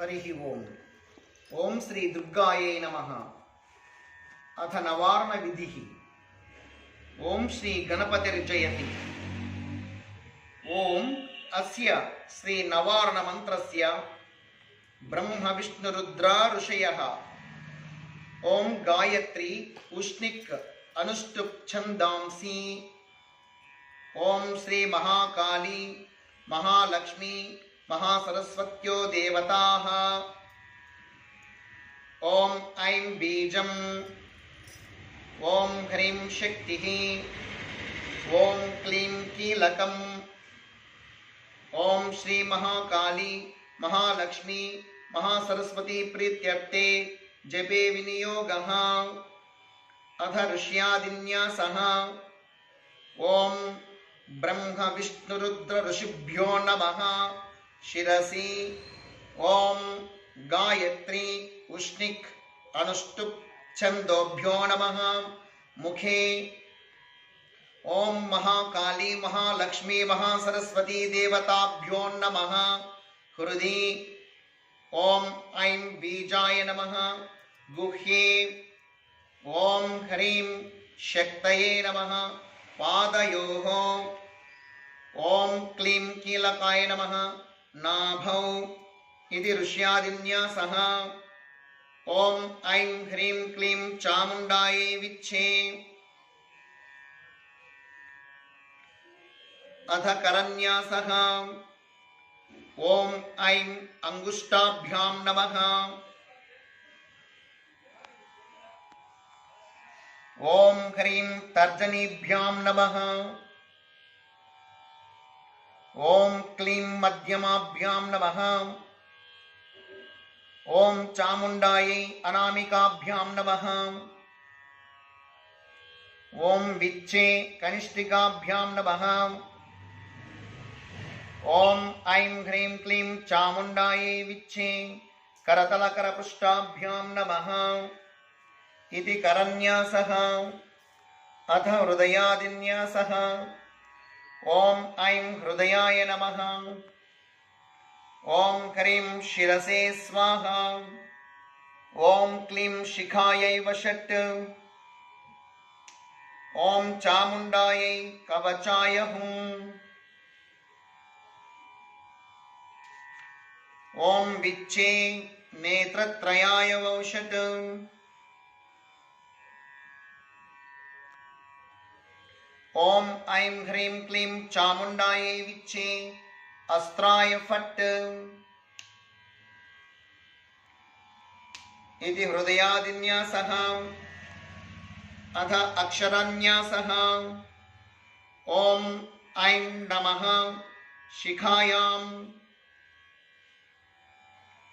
हरि ओम। ओम श्री दुर्गाये नमः। अथ नवार्णविधिः। ॐ श्रीगणपतिर्जयति ओम अस्य श्री नवारण मंत्रस्य ब्रह्म विष्णु ब्रह्मविष्णुरुद्रा ऋषयः ओम गायत्री उष्णिक अनुष्टुप छंदांसी ओम श्री महाकाली महालक्ष्मी महासरस्वत्यो देवताः। ओम ऐं बीजम्। ओम ह्रीं शक्तिः। ओम क्लीं कीलकम्। ओम श्री महाकाली, महालक्ष्मी, महासरस्वती प्रीत्यर्थे जपे विनियोगः। अधर्ष्यादिन्यासः रुद्र ऋषिभ्यो नमः। शिरसि। ॐ गायत्री उष्णिक् अनुष्टुप् छन्दोभ्यो नमः। मुखे ॐ महाकाली महालक्ष्मी महासरस्वती देवताभ्यो नमः। हृदि ॐ ऐं बीजाय नमः। गुह्ये ॐ ह्रीं शक्तये नमः। पादयोः ॐ क्लीं कीलकाय नमः। नाभौ इति ऋष्यादिन्यासः। ॐ ऐं ह्रीं क्लीं चामुण्डायै विच्छे। अथ करन्यासः। ॐ ऐं अङ्गुष्ठाभ्यां नमः। ॐ ह्रीं तर्जनीभ्यां नमः। ॐ क्लीं मध्यमाभ्यां नमः। ॐ चामुण्डायै अनामिकाभ्यां नमः। ॐ विच्छे कनिष्ठिकाभ्यां नमः। ॐ ऐं ह्रीं क्लीं चामुण्डायै विच्छे करतलकरपृष्ठाभ्यां नमः। इति करन्यासः अथ हृदयादिन्यासः। ॐ ऐं हृदयाय नमः। ॐ ह्रीं शिरसे स्वाहा। ॐ क्लीं शिखायै वषट्। ॐ चामुण्डायै कवचाय हुम् ॐ विच्चे नेत्रत्रयाय वौषट् ॐ ऐं ह्रीं क्लीं चामुण्डायै विच्चे अस्त्राय फट्। इति हृदयादिन्यासः। अथ अक्षरान्यासः। ॐ ऐं नमः। शिखायाम्।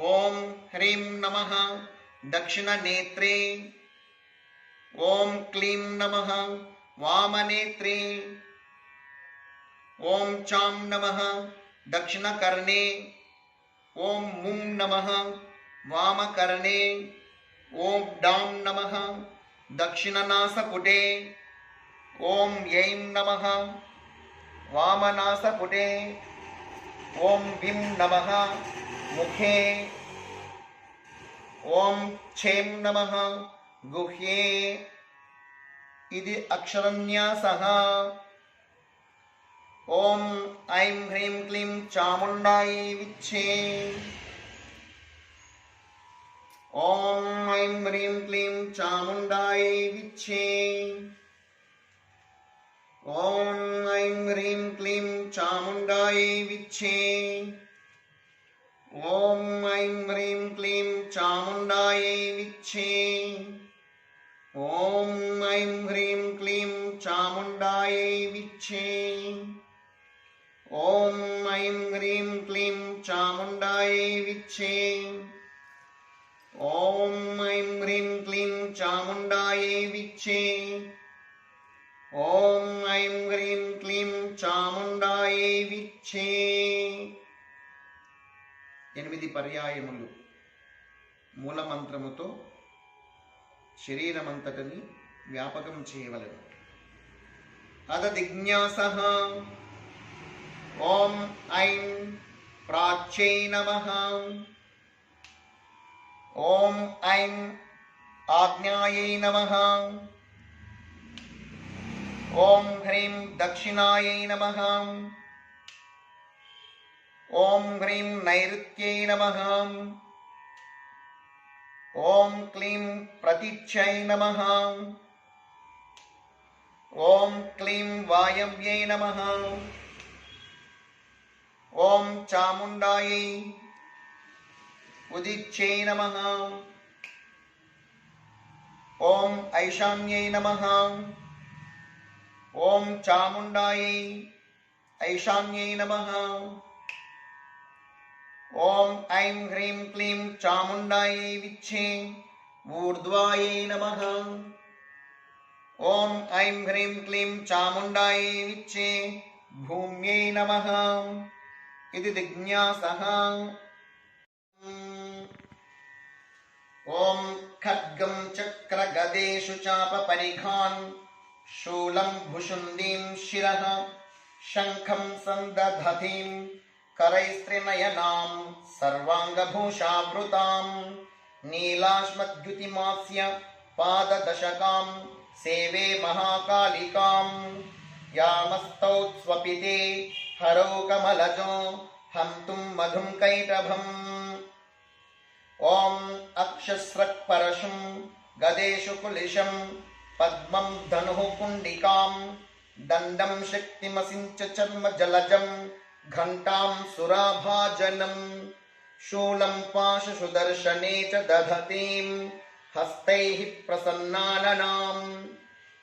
ॐ ह्रीं नमः। दक्षिणनेत्रे। ॐ क्लीं नमः वामनेत्रे। ॐ चां नमः। दक्षिणकर्णे। ॐ मुं नमः। वामकर्णे। ॐ डां नमः। दक्षिणनासपुटे। ॐ यैं नमः। वामनासपुटे। ॐ विं नमः। मुखे। ॐ क्षें नमः। गुह्ये। ఇది అక్షరన్యాస. ఓం ఐం హ్రీం క్లీం చాముండాయి విచ్చే. ఓం ఐం హ్రీం క్లీం చాముండాయి విచ్చే. ఓం ఐం హ్రీం క్లీం చాముండాయి విచ్చే. ఓం ఐం హ్రీం క్లీం చాముండాయి విచ్చే. ॐ ऐं ह्रीं क्लीं चामुण्डायै विच्छे ॐ ऐं ह्रीं क्लीं चामुण्डायै विच्छे ॐ ऐं ह्रीं क्लीं चामुण्डायै विच्छे ॐ ऐं ह्रीं క్లీం చాముండాయే విచ్చే ఎనిమిది పర్యాయములు మూలమంత్రముతో శరీరమంతటిని వ్యాపకం చేయవలెను అదదిజ్ఞాస ఓం ఐం ప్రాచ్యై నమ ఓం ఐం ఆజ్ఞాయై నమ ఓం హ్రీం దక్షిణాయై నమ ఓం హ్రీం నైరుత్యై నమ ॐ क्लीं प्रतीच्छै नमः। ॐ क्लीं वायव्यै नमः। ॐ चामुण्डायै उदिच्यै नमः। ॐ ऐशान्यै नमः। ॐ चामुण्डायै ऐशान्यै नमः ॐ ऐं ह्रीं क्लीं चामुण्डायै विच्छे ऊर्ध्वायै नमः ॐ ऐं ह्रीं क्लीं चामुण्डायै विच्छे भूम्यै नमः इति जिज्ञासः ॐ खड्गं चक्रगदेषु चापपरिघान् शूलं भुषुण्डीं शिरः शङ्खं सन्दधतीं करैस्त्रिनयनां सर्वाङ्गभूषावृतां नीलाश्मद्युतिमास्य पाददशकां सेवे महाकालिकां यामस्तौ स्वपिते हरौ कमलजो हन्तुं मधुं कैटभम् ॐ अक्षस्रक्परशुं गदेषु कुलिशं पद्मं धनुः पुण्डिकां दण्डं शक्तिमसिञ्च चर्म जलजं घण्टां सुराभाजनं शूलं पाशसुदर्शने च दधतीं हस्तैः प्रसन्नाननां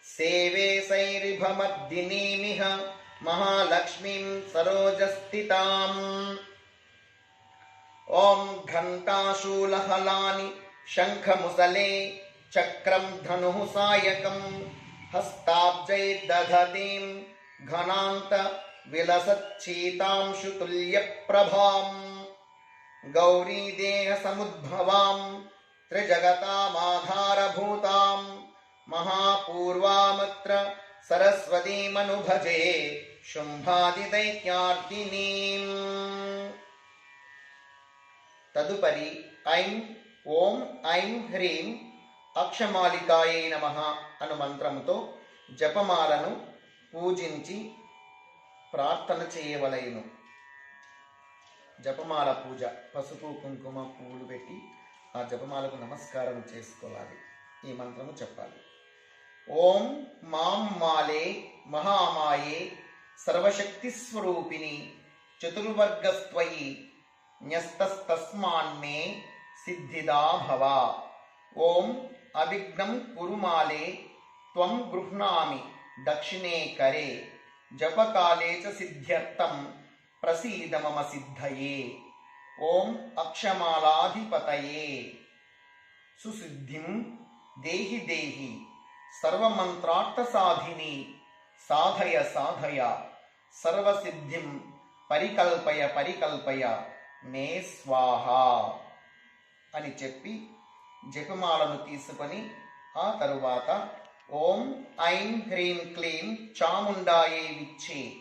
सेवे सैरिभमद्दिनीमिह महालक्ष्मीं सरोजस्थिताम्। ॐ घण्टाशूलहलानि शङ्खमुसले चक्रं धनुः सायकं हस्ताब्जैर्दधतीं घनान्त विलसच्छीतांशुतुल्यप्रभाम् गौरीदेहसमुद्भवां त्रिजगतामाधारभूतां महापूर्वामत्र सरस्वतीमनुभजे शुम्भादिदैत्यार्दिनीम् తదుపరి ఐం ఓం ఐం హ్రీం అక్షమాలికాయై నమ అను మంత్రముతో జపమాలను పూజించి ప్రార్థన చేయవలయను జపమాల పూజ పసుపు కుంకుమ పువ్వులు పెట్టి ఆ జపమాలకు నమస్కారం చేసుకోవాలి. ఈ మంత్రము చెప్పాలి. ఓం మాం మాలే మహామాయే సర్వశక్తి స్వరూపిణి చతుర్వర్గస్త్వయి న్యస్తస్తస్మాన్మే సిద్ధిదా భవ. ఓం అవిఘ్నం కురుమాలే త్వం గృహ్ణామి దక్షిణే కరే. జపకాలే చ సిద్ధ్యర్థం ప్రసీద మమ సిద్ధయే. ఓం అక్షమాలాధిపతయే. సుసిద్ధిం దేహి దేహి సర్వమంత్రార్థ సాధిని సాధయ సాధయ సర్వసిద్ధిం పరికల్పయ పరికల్పయ మే స్వాహ అని చెప్పి జపమాలను తీసుకొని ఆ తరువాత ఓం ఐం హ్రీం క్లీం చాముండాయే విచ్చే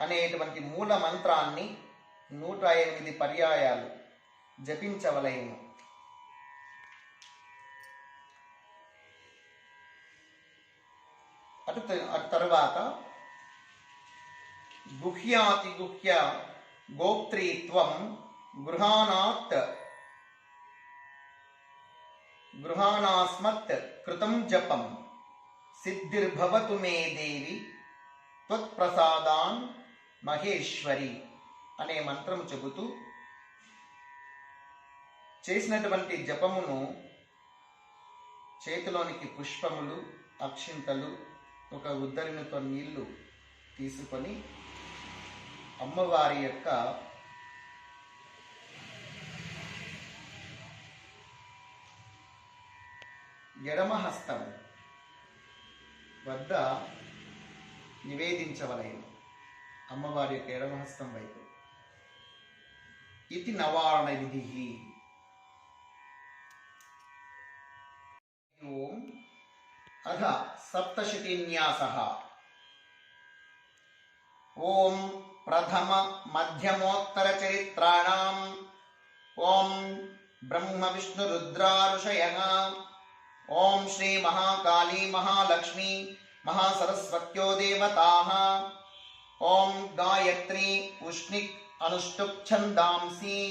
అనేటువంటి మూల మంత్రాన్ని నూట ఎనిమిది పర్యాయాలు జపించవలేము అటు త- అటు తరువాత గుహ్యాతి గుహ్య గోప్త్రీత్వం గృహానాత్ గృహానాస్మత్ కృతం జపం. సిద్ధిర్భవతు మే దేవి త్వత్ప్రసాదాన్ మహేశ్వరి అనే మంత్రం చెబుతూ చేసినటువంటి జపమును చేతిలోనికి పుష్పములు అక్షింతలు ఒక ఉద్దరినితో నీళ్ళు తీసుకొని అమ్మవారి యొక్క ఎడమ హస్తం వద్ద నివేదించవలయను అమ్మవారి యొక్క ఎడమహస్తం వైపు. ఇది నవారణ విధి ఓం అథ సప్తశతిన్యాస. ఓం ప్రథమ మధ్యమోత్తర చరిత్రాణం. ఓం బ్రహ్మ విష్ణు రుద్రారుషయ ओम श्री महाकाली महालक्ष्मी महासरस्वत्यो देवताः। ओम गायत्री उष्णिक अनुष्टुप छंदांसी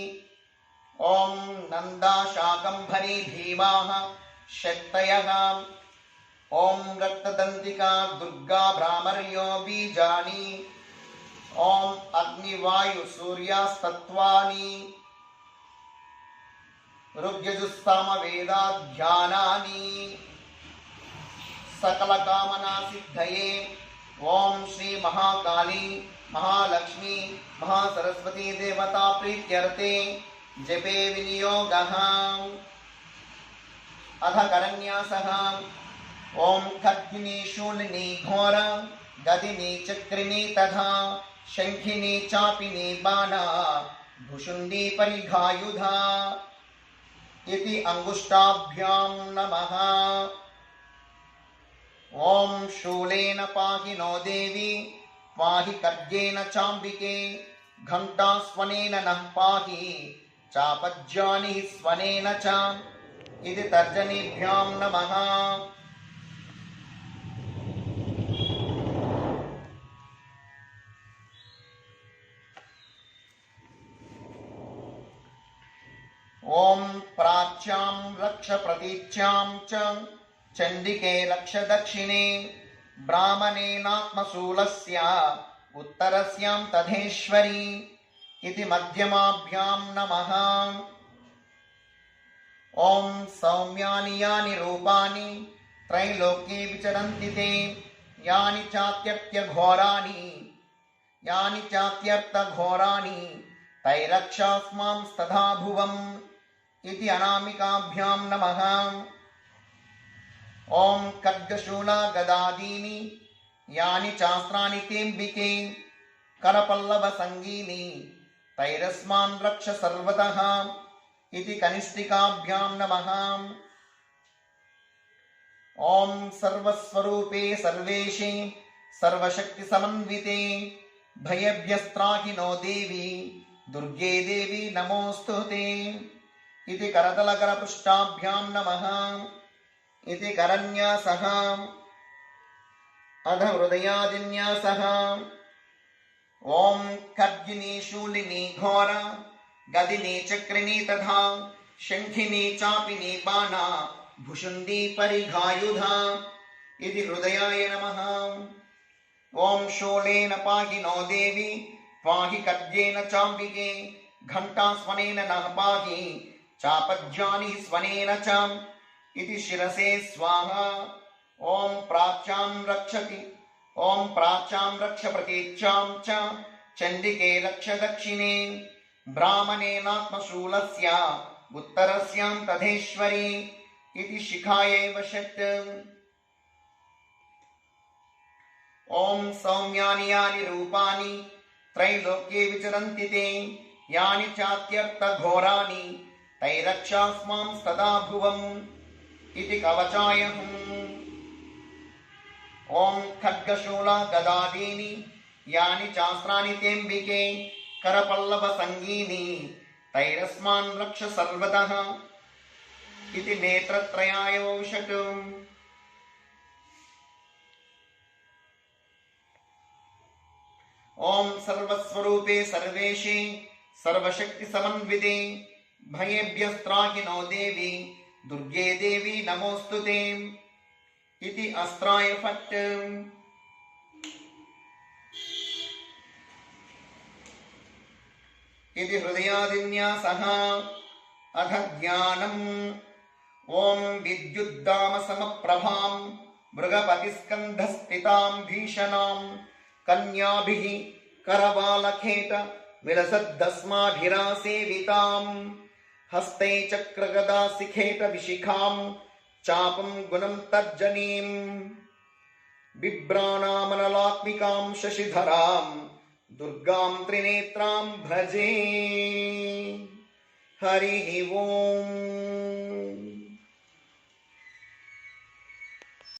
ओम नंदा शाकंभरी भीमा शक्तयः ओम रक्तदंतिका दुर्गा ब्राह्मर्यो बीजानी। ओम अग्निवायु सूर्यास्तत्वानी ऋग्यजुस्सामवेदाध्यानानि। सकलकामनासिद्धये। ॐ श्री महाकाली महालक्ष्मी, महासरस्वती देवता प्रीत्यर्थे। जपे विनियोगः। अथ करन्यासः। ॐ शूलिनी घोर, गदिनी चक्रिणी तथा शङ्खिनी चापिनी बाणा भुषुण्डी परिघायुधा। इति अङ्गुष्टाभ्यां नमः ॐ शूलेन पाहि नो देवी पाहि खड्गेन चाम्बिके घण्टास्वनेन नः पाहि चापज्यानि स्वनेन च इति तर्जनीभ्यां नमः ॐ प्राच्यां रक्ष प्रतीच्यां च। चण्डिके रक्ष दक्षिणे ब्राह्मणेनात्मशूलस्य उत्तरस्यां तथेश्वरी इति मध्यमाभ्यां नमः। ॐ सौम्यानि यानि रूपाणि त्रैलोक्ये विचरन्ति ते यानि चात्यत्यघोराणि यानि चात्यर्थघोराणि तैरक्षास्मांस्तथा भुवम् इति अनामिकाभ्यां नमः ॐ खड्गशूला गदादीनि यानि चास्त्राणि तेऽम्बिके करपल्लवसङ्गीनि तैरस्मान् रक्ष सर्वतः इति कनिष्ठिकाभ्यां नमः ॐ सर्वस्वरूपे सर्वेशे सर्वशक्तिसमन्विते भयभ्यस्त्राहि नो देवी दुर्गे देवी नमोऽस्तु ते इति करतलकरपृष्ठाभ्यां नमः इति करन्यासः अध हृदयादिन्यासः ॐ खड्गिनी शूलिनी घोर गदिनी चक्रिणी तथा शङ्खिनी चापिनी बाणा भुषुण्डी परिघायुधा इति हृदयाय नमः ॐ शूलेन पाहि नो देवी पाहि खड्गेन चाम्बिके घण्टास्वनेन नः पाहि चापज्यानि स्वनेन च इति शिरसे स्वाहा। ॐ प्राच्यां रक्षति। ॐ प्राच्यां रक्ष प्रतीच्यां च चण्डिके रक्ष दक्षिणे ब्राह्मणेनात्मशूलस्य उत्तरस्यां तथेश्वरी इति शिखायैव षट् ॐ सौम्यानि यानि रूपाणि त्रैलोक्ये विचरन्ति ते। यानि चात्यर्थघोराणि तैरक्षास्मां सदा भुवम् इति कवचाय ॐ खड्गशूला गदादीनि यानि चास्त्राणि तेऽम्बिके करपल्लवसङ्गीनि तैरस्मान् रक्ष सर्वतः इति नेत्रत्रयाय षट् ॐ सर्वस्वरूपे सर्वेशे सर्वशक्तिसमन्विते भयेभ्यस्त्राहि नो देवी दुर्गे देवी नमोऽस्तु ते इति अस्त्राय फट् इति हृदयादिन्यासः अथ ज्ञानम् ॐ विद्युद्दामसमप्रभां मृगपतिस्कन्धस्थितां भीषणां कन्याभिः करवालखेट विलसद्दस्माभिरासेविताम् हस्ते चक्रगदा सिखेत विशिखां चापं गुणं तर्जनी बिभ्राणामनलात्मिकां शशिधरा दुर्गा त्रिनेत्रां भजे। हरिः ओम्।